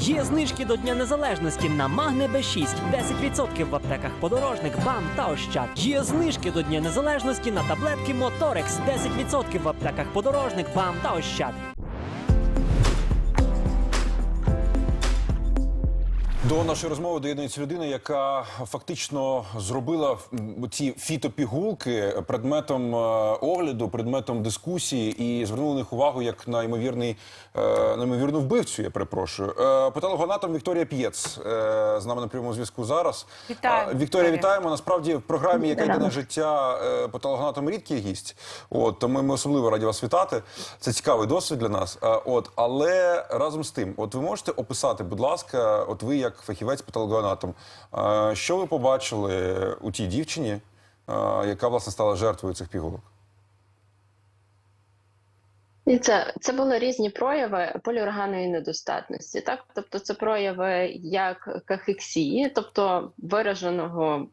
Є знижки до Дня Незалежності на Магне Б6, 10% в аптеках подорожник, БАМ та Ощад. Є знижки до Дня Незалежності на таблетки Моторекс, 10% в аптеках подорожник, БАМ та Ощад. До нашої розмови доєднується людина, яка фактично зробила ці фітопігулки предметом е, огляду, предметом дискусії і звернула на них увагу як на ймовірний е, на ймовірну вбивцю. Я перепрошую. Е, Патологоанатом Вікторія П'єц з нами на прямому зв'язку зараз. Вітаємо, Вікторія, вітаємо. Насправді в програмі, яка йде на життя патологоанатом рідкий гість. От тому ми особливо раді вас вітати. Це цікавий досвід для нас. От, але разом з тим, от ви можете описати, будь ласка, от ви як фахівець патологоанатом, що ви побачили у тій дівчині, яка власне стала жертвою цих пігулок? І це, це були різні прояви поліорганної недостатності. Так? Тобто це прояви як кахексії, тобто вираженого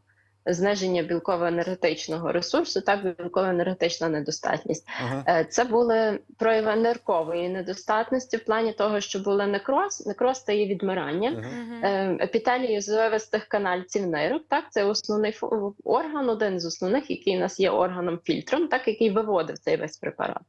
зниження білково-енергетичного ресурсу, так білково-енергетична недостатність. Мгм. Е, Це були прояви ниркової недостатності в плані того, що були некроз, некроз та є відмирання. Мгм. Е, епітелію звивистих канальців нирок. Так, це основний орган, один з основних, який у нас є органом фільтром, так який виводив цей весь препарат.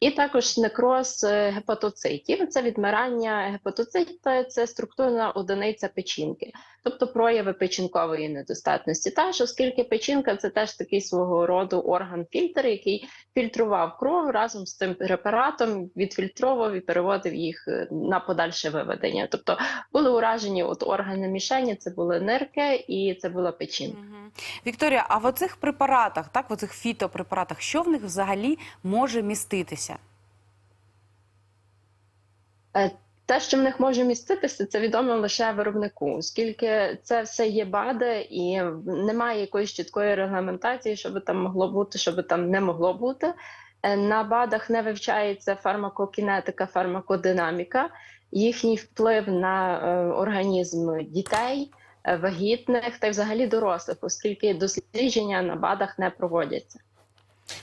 І також некроз е, гепатоцитів. Це відмирання гепатоцита, це структурна одиниця печінки, тобто прояви печінкової недостатності. Та ж, оскільки печінка це теж такий свого роду орган фільтр, який фільтрував кров разом з цим препаратом, відфільтровував і переводив їх е, на подальше виведення. Тобто були уражені от органи мішені, це були нирки і це була печінка. Мгм. Вікторія, а в оцих препаратах, так, в оцих фітопрепаратах, що в них взагалі може міститися? Е, Те, що в них може міститися, це відомо лише виробнику, оскільки це все є БАДи і немає якоїсь чіткої регламентації, що би там могло бути, що би там не могло бути. Е, На БАДах не вивчається фармакокінетика, фармакодинаміка, їхній вплив на е, організм дітей, е, вагітних та й взагалі дорослих, оскільки дослідження на БАДах не проводяться.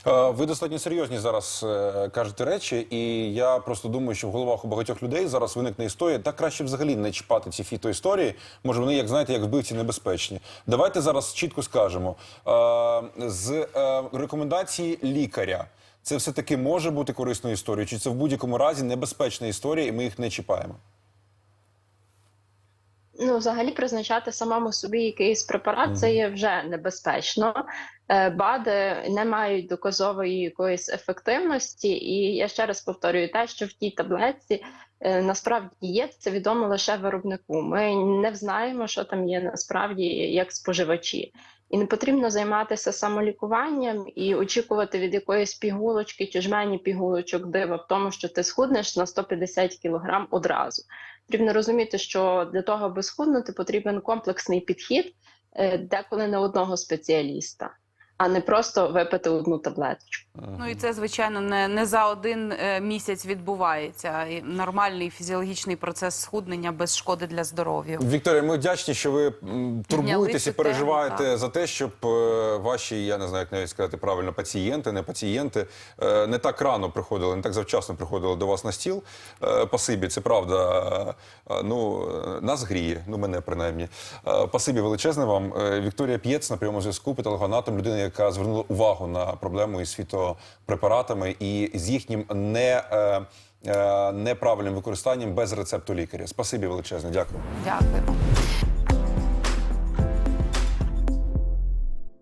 Е, Ви достатньо серйозні зараз е, кажете речі, і я просто думаю, що в головах у багатьох людей зараз виникне історія. Так краще взагалі не чіпати ці фітоісторії. Може, вони, як знаєте, як вбивці небезпечні. Давайте зараз чітко скажемо е, з рекомендації лікаря. Це все таки може бути корисною історією, чи це в будь-якому разі небезпечна історія, і ми їх не чіпаємо. Ну, взагалі призначати самому собі якийсь препарат це є вже небезпечно. Е, БАДи не мають доказової якоїсь ефективності, і я ще раз повторюю те, що в тій таблетці е, насправді є, це відомо лише виробнику. Ми не знаємо, що там є насправді як споживачі. І не потрібно займатися самолікуванням і очікувати від якоїсь пігулочки чи жмені пігулочок дива в тому, що ти схуднеш на 150 кг одразу. Потрібно розуміти, що для того, аби схуднути, потрібен комплексний підхід, е, деколи не одного спеціаліста, а не просто випити одну таблеточку. Ну і це, звичайно, не, не за один е, місяць відбувається. І нормальний фізіологічний процес схуднення без шкоди для здоров'я. Вікторія, ми вдячні, що ви м, турбуєтесь і цю тему, переживаєте за те, щоб е, ваші, я не знаю, як навіть сказати правильно, пацієнти, не пацієнти, е, не так рано приходили, не так завчасно приходили до вас на стіл. Пасибі, це правда. Ну, нас гріє, ну мене принаймні. Пасибі величезне вам. Вікторія П'єц на прямому зв'язку, патологоанатом, людина, яка звернула увагу на проблему із фітопрепаратами і з їхнім не. е, е, Неправильним використанням без рецепту лікаря. Спасибі величезне, дякую. Дякуємо.